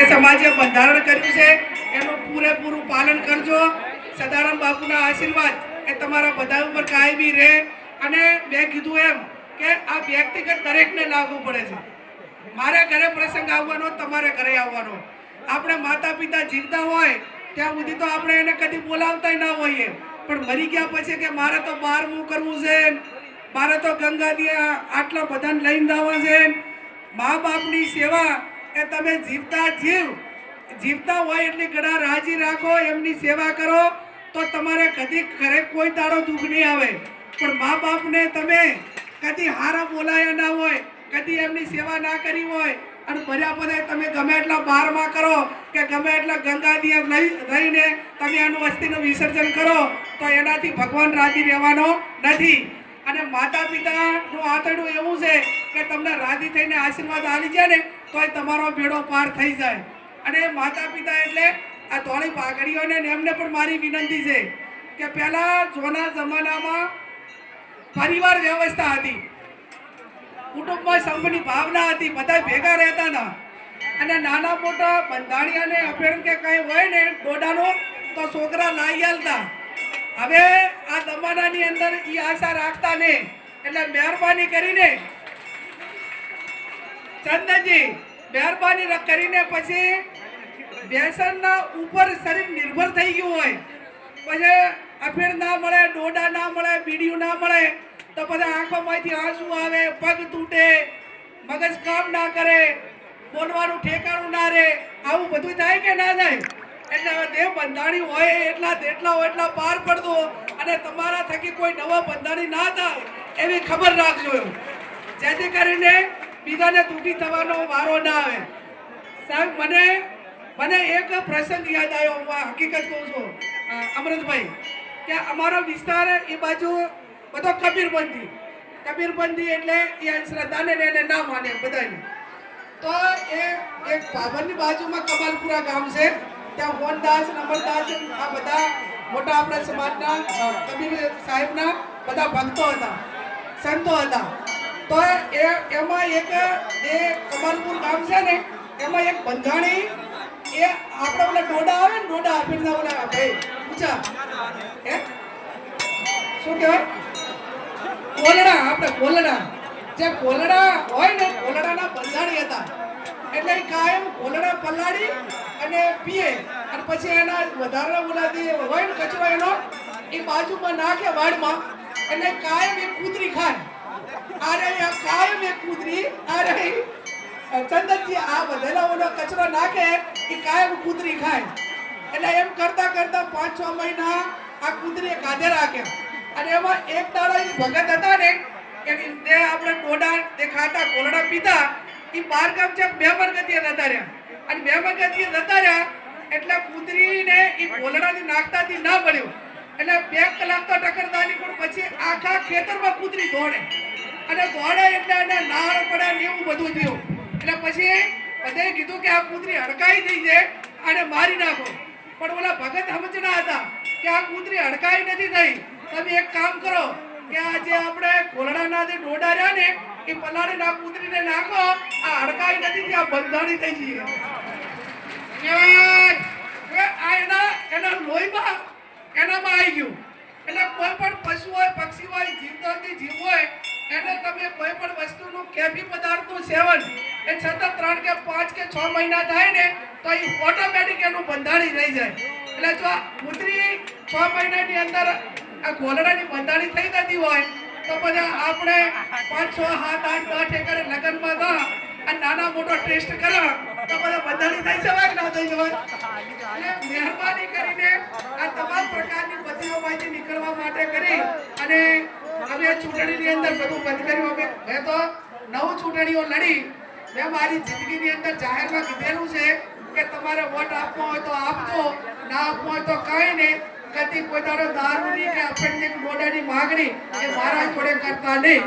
જે સમાજે બંધારણ કર્યું છે, એનું પૂરેપૂરું પાલન કરજો. સદારામ બાપુના આશીર્વાદ એ તમારા બધા ઉપર કાયમી રહે. અને મેં કીધું એમ કે આ વ્યક્તિગત દરેકને લાગુ પડે છે. મારે ઘરે પ્રસંગ આવવાનો, તમારે ઘરે આવવાનો. આપણે માતા પિતા જીવતા હોય, ત્યાં સુધી તો આપણે એને કદી બોલાવતા ના હોઈએ. પણ મરી ગયા પછી કે મારે તો બારમું કરવું છે મારે તો ગંગાજી આટલા બધાને લઈને જવા છે મા બાપની સેવા એ તમે જીવતા જીવ, જીવતા હોય એટલી ઘણા રાજી રાખો, એમની સેવા કરો, તો તમારે કદી ઘરે કોઈ તારો દુઃખ નહીં આવે. પણ મા બાપને તમે કદી હારા બોલાયા ના હોય, કદી એમની સેવા ના કરી હોય, અને ભર્યા પછી તમે ગમે એટલા બારમાં કરો, કે ગમે એટલા ગંગાજી લઈ રહીને તમે એનું અસ્થિનું વિસર્જન કરો, તો એનાથી ભગવાન રાજી રહેવાનો નથી. અને માતા પિતાનું આંતરડું એવું છે કે તમને રાજી થઈને આશીર્વાદ આવી જાય ને તોય તમારો બેડો પાર થઈ જાય. અને માતા પિતા એટલે આ થોડી પાઘડીઓને એમને પણ મારી વિનંતી છે કે પહેલાં જૂના જમાનામાં પરિવાર વ્યવસ્થા હતી. કુટુંબમાં સંઘની ભાવના હતી બધા ભેગા રહેતા હતા. અને નાના મોટા બંધાણીયાને અફેણ કે કંઈ હોય ને ડોડાનો તો છોકરા લાવી આલતા. હવે આ જમાનાની અંદર એ આશા રાખતા ને એટલે મહેરબાની કરીને ચંદનજી મહેરબાની કરીને પછી વ્યસનના ઉપર શરીર નિર્ભર થઈ ગયું હોય. પછી અફેર ના મળે, ડોડા ના મળે, બીડીયું ના મળે, તો પછી આંખોમાંથી આંસુ આવે, પગ તૂટે, મગજ કામ ના કરે, બોલવાનું ઠેકાણું ના રહે, આવું બધું થાય કે ના થાય? એટલે હવે દેવ બંધાણી હોય એટલા તેટલા હોય એટલા પાર પડતો અને તમારા થકી કોઈ નવા બંધાણી ના થાય એવી ખબર રાખજો જેથી કરીને બીજાને દુઃખી થવાનો વારો ના આવે. સાહેબ, મને મને એક પ્રસંગ યાદ આવ્યો, હું હકીકત કહું છું. અમૃતભાઈ કે અમારો વિસ્તાર એ બાજુ બધો કબીરબંધી. કબીરબંધી એટલે એ અંધશ્રદ્ધાને એને ના માને બધાને. તો એ એક પાવનની બાજુમાં કમાલપુરા ગામ છે. ત્યાં મોહનદાસ નમરદાસ આ બધા મોટા આપણા સમાજના કબીર સાહેબના બધા ભક્તો હતા, સંતો હતા. તો એ, એમાં એક એ કમાલપુર ગામ છે ને, એમાં એક બંધાણી, એ આપણે ઓલા ડોડા આવે ને, ડોડા આપીને ઓલા ભાઈ ઊંચા હે? શું કહેવાય? કોલડા, આપણે કોલડા. જે કોલડા હોય ને, કોલડાના બંધાણી હતા. એટલે કાયમ કોલડા પલાળી અને પીએ. અને પછી એના વધારે બોલાતી હોય ને, કચરો એનો, એ બાજુમાં નાખે વાડમાં. એટલે કાયમ એ કૂતરી ખાય. અરે કાયમ એક કૂતરી અરે, ચંદનજી, આ બધેલો કચરો નાખે. એ કાયમ કૂતરી ખાય. એટલે એમ કરતા કરતા પાંચ, છ મહિના આ કૂતરીએ કાઢે રાખ્યા અને એમાં એક દાડો ભગત હતા ને તે આપણે ડોડા તે ખાતા, કોલડા પીતા, એ બાર ગામ છે, બે મરગતીએ જતા રહ્યા. અને બે મરગતીએ જતા રહ્યા, એટલે કૂતરીને એ કોલડાથી નાખતાથી ના મળ્યું એટલે બે કલાક તો ટકરદાની પણ પછી આખા ખેતરમાં કૂતરી દોડે. અને દોડે એટલે એને નાળ પડે ને એવું બધું થયું. એટલે પછી બધાએ કીધું કે આ કૂતરી હડકાઈ થઈ છે અને મારી નાખો. પણ ઓલા ભગત સમજના હતા કે આ કૂતરી હડકાઈ નથી થઈ. તમે એક કામ કરો કે આ જે આપણે કોલડાના જે ડોડા રહ્યા ને, એ પલાળીને આ કૂતરીને નાખો. આ હડકાઈ નથી થઈ આ બંધાણી થઈ જઈએ. આ એના એના લોહીમાં, એનામાં આવી ગયું. એટલે કોઈ પણ પશુ હોય, પક્ષી હોય જીવતો જીવ હોય એને તમે કોઈ પણ વસ્તુનું કેફી પદાર્થનું સેવન એ છતાં ત્રણ કે પાંચ કે છ મહિના થાય ને, તો એ ઓટોમેટિક એનું બંધાણી થઈ જાય. એટલે જો કૂતરી છ મહિનાની અંદર આ ગોલડાની બંધાણી થઈ જતી હોય, તો બધા આપણે પાંચ, છ, સાત, આઠ, દસ ઠેકાણે લગ્નમાં ગયા અને નાના મોટો ટેસ્ટ કર્યા તો બધા બંધાણી થઈ જવાય ના થઈ જવાય? એટલે મહેરબાની કરીને આ તમામ પ્રકારની બદલીઓમાંથી નીકળવા માટે કરી અને અમે ચૂંટણીની અંદર બધું બંધ કર્યું. ચૂંટણીઓ લડી. મેં મારી જિંદગીની અંદર જાહેરમાં કીધેલું છે કે તમારે વોટ આપવો હોય તો આપવો હોય તો કાંઈ નહીં. કદી તારો દારૂની કે માગણી એ મારા જોડે કરતા નહીં.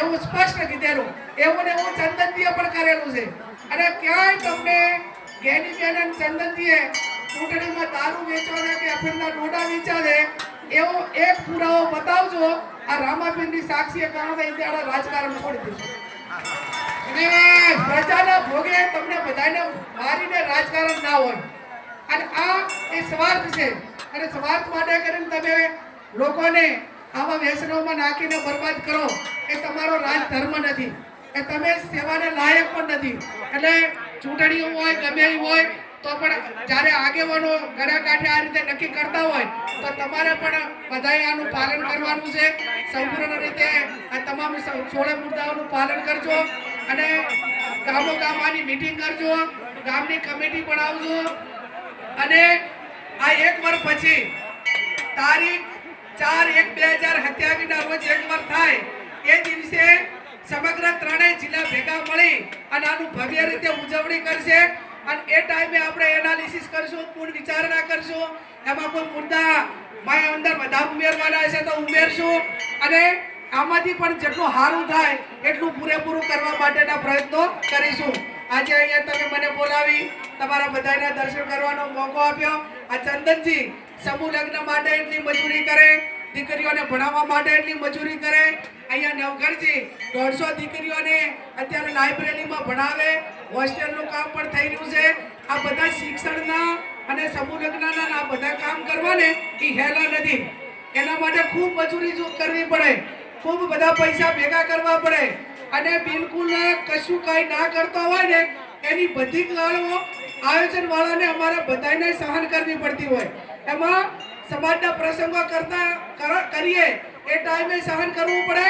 એવું સ્પષ્ટ કીધેલું. એવું ને એવું ચંદનજીએ પણ કરેલું છે. અને ક્યાંય તમને ગેની બેન ચંદનજીએ ચૂંટણીમાં દારૂ વેચવાના કે અફીણના ડોડા વેચ્યા છે, એવો એક પુરાવો બતાવજો રામાપીરની સાક્ષીએ કારણ એ ત્યારે રાજકારણ છોડી દઈશું અને પ્રજાના ભોગે તમને બધાને મારીને રાજકારણ ના હોય. અને આ એ સ્વાર્થ છે. અને સ્વાર્થ માટે કરીને તમે લોકોને આવા વ્યસનોમાં નાખીને બરબાદ કરો. એ તમારો રાજધર્મ નથી. એ તમે સેવાને લાયક પણ નથી. એટલે ચૂંટણીઓ હોય, ગમે હોય તો પણ જ્યારે આગેવાનો ગળા કાંઠે આ રીતે નક્કી કરતા હોય, તો તમારે પણ બધાએ આનું પાલન કરવાનું છે. સંપૂર્ણ રીતે આ તમામ સોળે મુદ્દાઓનું પાલન કરજો અને ગામો ગામ આની મીટિંગ કરજો, ગામની કમિટી આવજો. અને આ એક વર્ષ પછી તારીખ ચાર એક બે હજાર સત્યાવીસના રોજ એક વર્ષ થાય. એ દિવસે સમગ્ર ત્રણેય જિલ્લા ભેગા મળી અને આનું ભવ્ય રીતે ઉજવણી કરશે. અને એ ટાઈમે આપણે એનાલિસિસ કરશું પૂર્ણ વિચારણા કરશું. એમાં કોઈ મુદ્દા માય અંદર બધા ઉમેરવાના છે તો ઉમેરશું. અને આમાંથી પણ જેટલું સારું થાય, એટલું પૂરેપૂરું કરવા માટેના પ્રયત્નો કરીશું. આજે અહીંયા તમે મને બોલાવી, તમારા બધાના દર્શન કરવાનો મોકો આપ્યો. આ ચંદનજી સમૂહ લગ્ન માટે એટલી મજૂરી કરે દીકરીઓને ભણાવવા માટે એટલી મજૂરી કરે. અહીંયા નવઘરજી દોઢસો દીકરીઓને અત્યારે લાઇબ્રેરીમાં ભણાવે. હોસ્ટેલનું કામ પણ થઈ રહ્યું છે. આ બધા શિક્ષણના અને સમૂહ આ બધા કામ કરવાને એ હેલા નથી. એના માટે ખૂબ મજૂરી કરવી પડે. ખૂબ બધા પૈસા ભેગા કરવા પડે. અને બિલકુલ કશું કંઈ ના કરતો હોય ને, એની બધી ગાળો આયોજન વાળાને અમારે બધાને સહન કરવી પડતી હોય. એમાં સમાજના પ્રસંગો કરતા કરીએ. એ ટાઈમે સહન કરવું પડે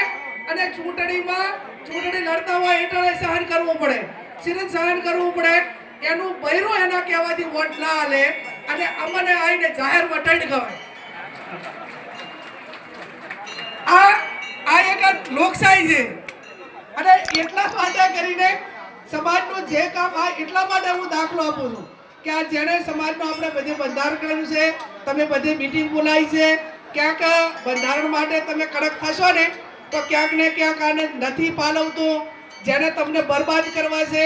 અને ચૂંટણીમાં ચૂંટણી લડતા હોય એ ટાઈમે સહન કરવું પડે. સિરત સહન કરવું પડે. એનું બૈરું એના કહેવાથી વોટ ના હાલે અને અમને આવીને જાહેર વટણ ગવાય. આ આ એક લોકશાહી છે. અને એટલા માટે કરીને સમાજનું જે કામ આ એટલા માટે હું દાખલો આપું છું કે આ જેણે સમાજમાં આપણે બધે બંધારણ કર્યું છે તમે બધી મીટિંગ બોલાવી છે. ક્યાંક બંધારણ માટે તમે કડક થશો ને, તો ક્યાંક ને ક્યાંક આને નથી પાલવતું. જેને તમને બરબાદ કરવા છે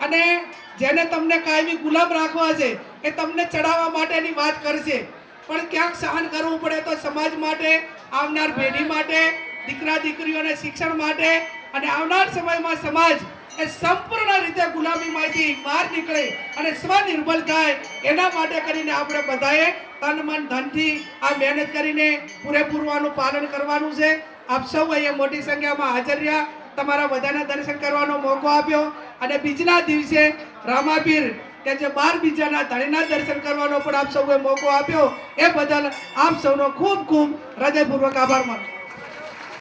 અને જેને તમને કાયમી ગુલામ રાખવા છે, એ તમને ચડાવવા માટેની વાત કરશે. પણ ક્યાંક સહન કરવું પડે તો સમાજ માટે, આવનાર પેઢી માટે, દીકરા દીકરીઓને શિક્ષણ માટે અને આવનાર સમયમાં સમાજ એ સંપૂર્ણ રીતે ગુલામીમાંથી બહાર નીકળે અને સ્વનિર્ભર થાય, એના માટે કરીને આપણે બધાએ તન મન ધનથી આ મહેનત કરીને પૂરેપૂરું આનું પાલન કરવાનું છે. આપ સૌ અહીંયા મોટી સંખ્યામાં હાજર રહ્યા. તમારા બધાના દર્શન કરવાનો મોકો આપ્યો. અને બીજના દિવસે રામાપીર કે જે બાર બીજાના ધણીના દર્શન કરવાનો પણ આપ સૌએ મોકો આપ્યો. એ બદલ આપ સૌનો ખૂબ ખૂબ હૃદયપૂર્વક આભાર માનું